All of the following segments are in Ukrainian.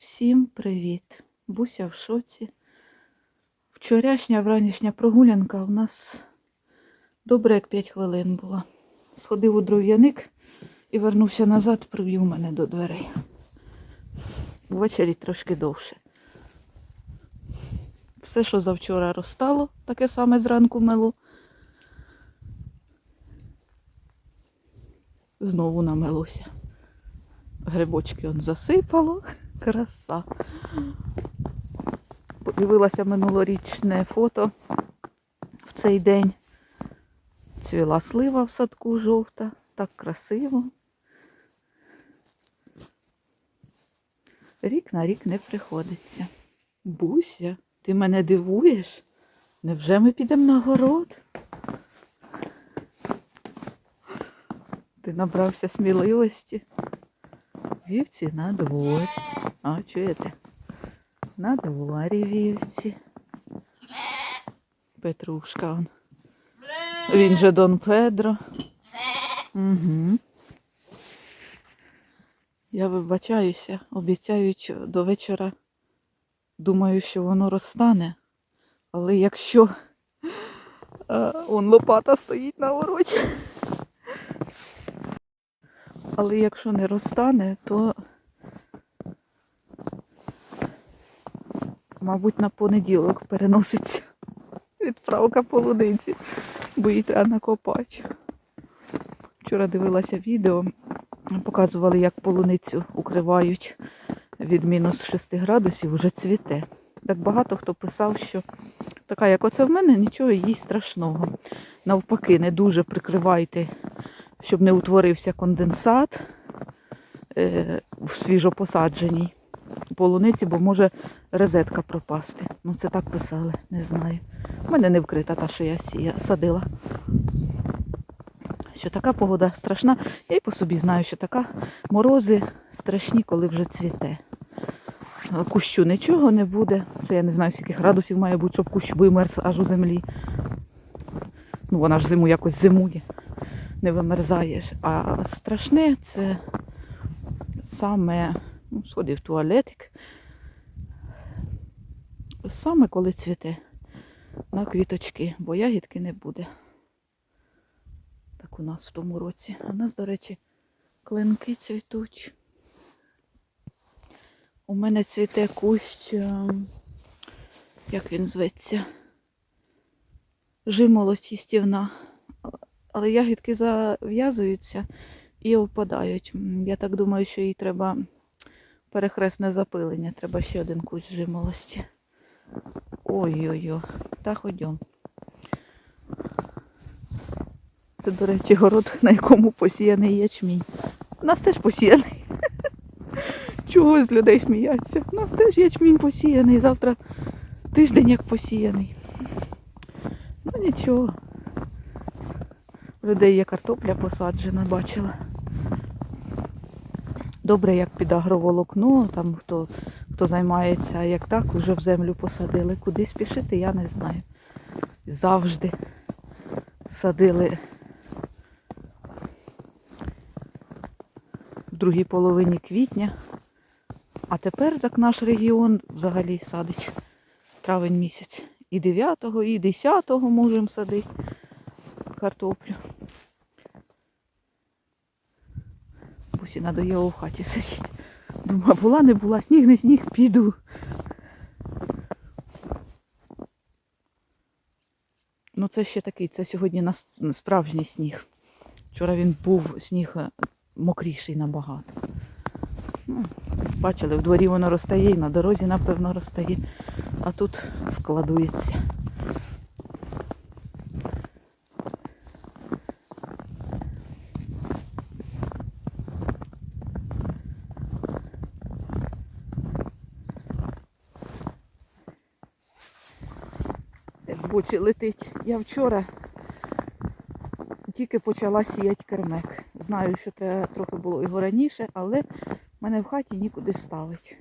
Всім привіт! Буся в шоці. Вчорашня вранішня прогулянка у нас добре як 5 хвилин була. Сходив у дров'яник і вернувся назад, привів мене до дверей. Ввечері трошки довше. Все, що завчора розстало, таке саме зранку мело. Знову намелося. Грибочки он засипало. Краса. Подивилася минулорічне фото в цей день. Цвіла слива в садку жовта. Так красиво. Рік на рік не приходиться. Буся, ти мене дивуєш? Невже ми підемо на город? Ти набрався сміливості. Вівці на дворі. А, чуєте? На дворі вівці. Петрушка он. Він же Дон Педро. Угу. Я вибачаюся, обіцяють до вечора. Думаю, що воно розтане. Але якщо а, он лопата стоїть на вороті. Але якщо не розтане, то, мабуть, на понеділок переноситься відправка полуниці, бо її треба накопати. Вчора дивилася відео, показували, як полуницю укривають від мінус 6 градусів, уже цвіте. Так багато хто писав, що така, як оце в мене, нічого їй страшного. Навпаки, не дуже прикривайте щоб не утворився конденсат е, в свіжопосадженій полуниці, бо може розетка пропасти. Ну це так писали, не знаю. У мене не вкрита та, що я сія, садила. Що така погода страшна. Я й по собі знаю, що така морози страшні, коли вже цвіте. Кущу нічого не буде. Це я не знаю, скільки градусів має бути, щоб кущ вимерз аж у землі. Ну, вона ж зиму якось зимує не вимерзаєш. А страшне це саме, ну, сходи в туалетик, саме коли цвіте на квіточки, бо ягідки не буде. Так у нас в тому році. У нас, до речі, клинки цвітуть. У мене цвіте кущ, ем, як він зветься, жимолость їстівна але ягідки зав'язуються і опадають. М, Я так думаю, що їй треба перехресне запилення, треба ще один кущ жимолості. Ой-ой-ой, та ходьом. Це, до речі, город, на якому посіяний ячмінь. У нас теж посіяний. Чого з людей сміяться? У нас теж ячмінь посіяний. Завтра тиждень як посіяний. Ну нічого. Людей є картопля посаджена, бачила. Добре, як під агроволокно, там хто хто займається, а як так, вже в землю посадили. Куди спішити, я не знаю. Завжди садили в другій половині квітня. А тепер так наш регіон взагалі садить травень місяць. І 9-го, і 10-го можемо садити картоплю. Бусі надоїло в хаті сидіти. Думаю, була, не була, сніг не сніг, піду. Ну це ще такий, це сьогодні нас- справжній сніг. Вчора він був сніг е, мокріший набагато. Ну, бачили, в дворі воно розтає і на дорозі, напевно, розтає, а тут складується. Бочі летить. Я вчора тільки почала сіяти кермек. Знаю, що треба трохи було його раніше, але в мене в хаті нікуди ставить.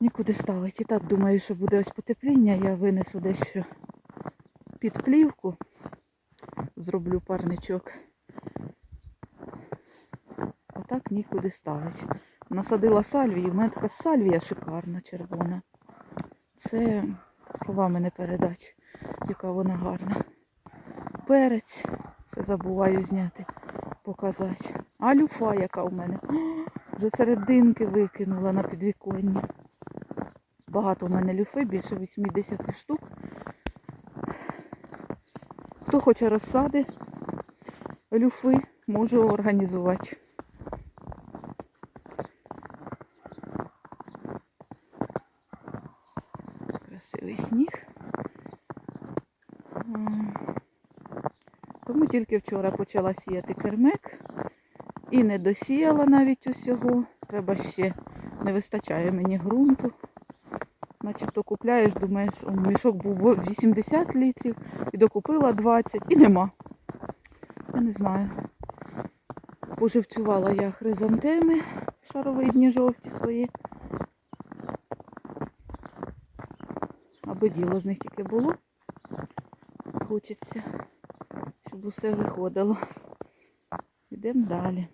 Нікуди ставить. І так думаю, що буде ось потепління, я винесу дещо під плівку, зроблю парничок. А так нікуди ставить. насадила сальвію. У мене така сальвія шикарна, червона. Це словами не передать, яка вона гарна. Перець. Все забуваю зняти, показати. А люфа, яка у мене. Вже серединки викинула на підвіконня. Багато у мене люфи, більше 80 штук. Хто хоче розсади, люфи, можу організувати. Красивий сніг. Тому тільки вчора почала сіяти кермек і не досіяла навіть усього. Треба ще не вистачає мені ґрунту. Начебто купляєш, думаєш, мішок був 80 літрів і докупила 20 і нема. Я не знаю. Поживцювала я хризантеми шаровидні жовті свої. Аби діло з них тільки було. Хочеться, щоб усе виходило. Йдемо далі.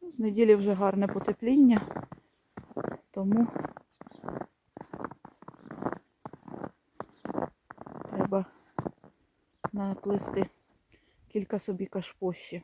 Ну, З неділі вже гарне потепління, тому треба наплести кілька собі кашпощі,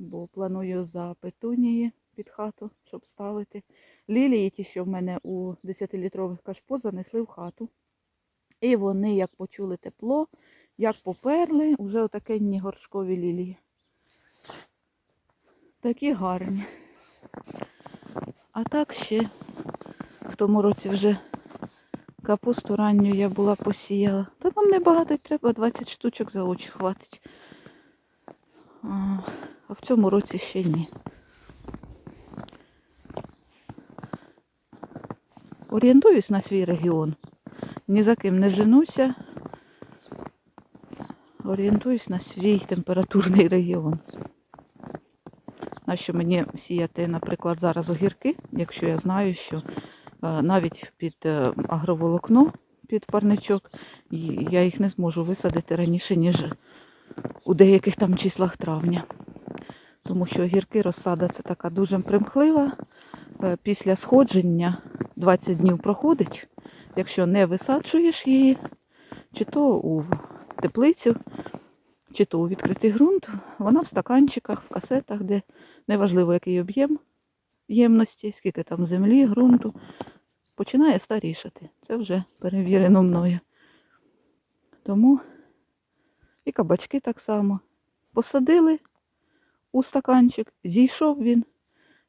бо планую за петунії під хату, щоб ставити. Лілії, ті, що в мене у 10-літрових кашпо, занесли в хату. І вони, як почули тепло, як поперли, вже отакенні горшкові лілії. Такі гарні. А так ще в тому році вже капусту ранню я була посіяла. Та нам небагато треба, 20 штучок за очі хватить. В цьому році ще ні. Орієнтуюсь на свій регіон. Ні за ким не женуся. Орієнтуюсь на свій температурний регіон. Нащо мені сіяти, наприклад, зараз огірки, якщо я знаю, що е, навіть під е, агроволокно, під парничок, я їх не зможу висадити раніше, ніж у деяких там числах травня. Тому що огірки розсада це така дуже примхлива. Е, Після сходження 20 днів проходить. Якщо не висаджуєш її, чи то у теплицю, чи то у відкритий ґрунт, вона в стаканчиках, в касетах, де неважливо який об'єм ємності, скільки там землі, ґрунту, починає старішати. Це вже перевірено мною. Тому і кабачки так само. Посадили у стаканчик, зійшов він.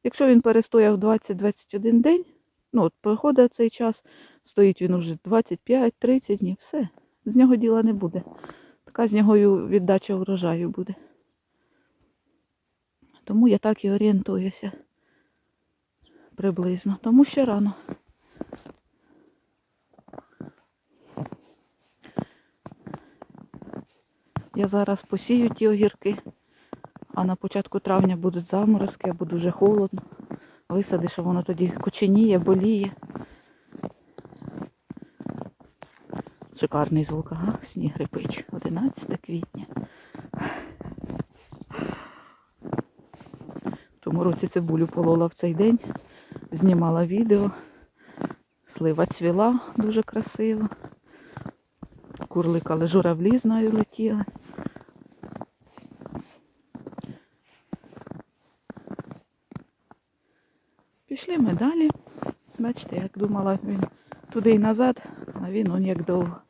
Якщо він перестояв 20-21 день, ну от проходить цей час, стоїть він уже 25-30 днів, все, з нього діла не буде. Така з нього віддача урожаю буде. Тому я так і орієнтуюся приблизно. Тому ще рано. Я зараз посію ті огірки, а на початку травня будуть заморозки, або дуже холодно. Висадиш, а воно тоді коченіє, боліє. Шикарний звук, ага, сніг репить. 11 квітня. В тому році цибулю полола в цей день, знімала відео. Слива цвіла дуже красиво. Курликали журавлі, знаю, летіли. Пішли ми далі. Бачите, як думала він туди і назад, а він он як довго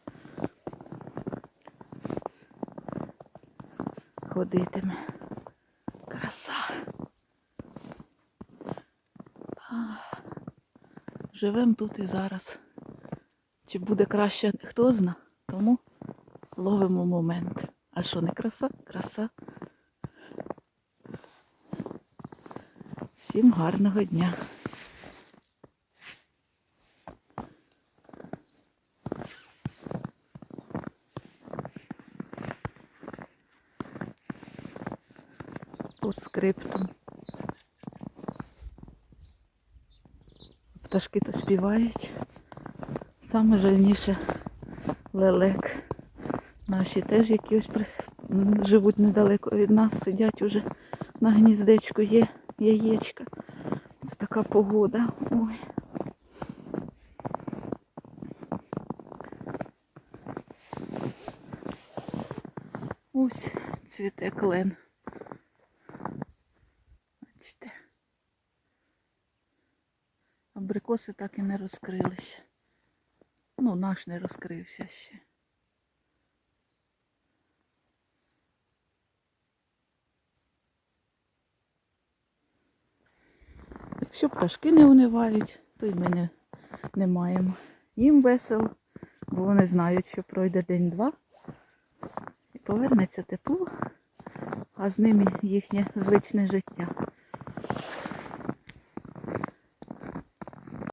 ходитиме. Краса. Живемо тут і зараз. Чи буде краще, хто зна, тому ловимо момент. А що не краса? Краса. Всім гарного дня. По скриптам. Пташки то співають. Саме жальніше лелек. Наші теж якісь при- живуть недалеко від нас, сидять уже на гніздечку, є яєчка. Це така погода. Ой. Ось цвіте клен. Бачите. Абрикоси так і не розкрилися. Ну, наш не розкрився ще. Якщо пташки не унивають, то й ми не, не маємо. Їм весело, бо вони знають, що пройде день-два і повернеться тепло, а з ними їхнє звичне життя.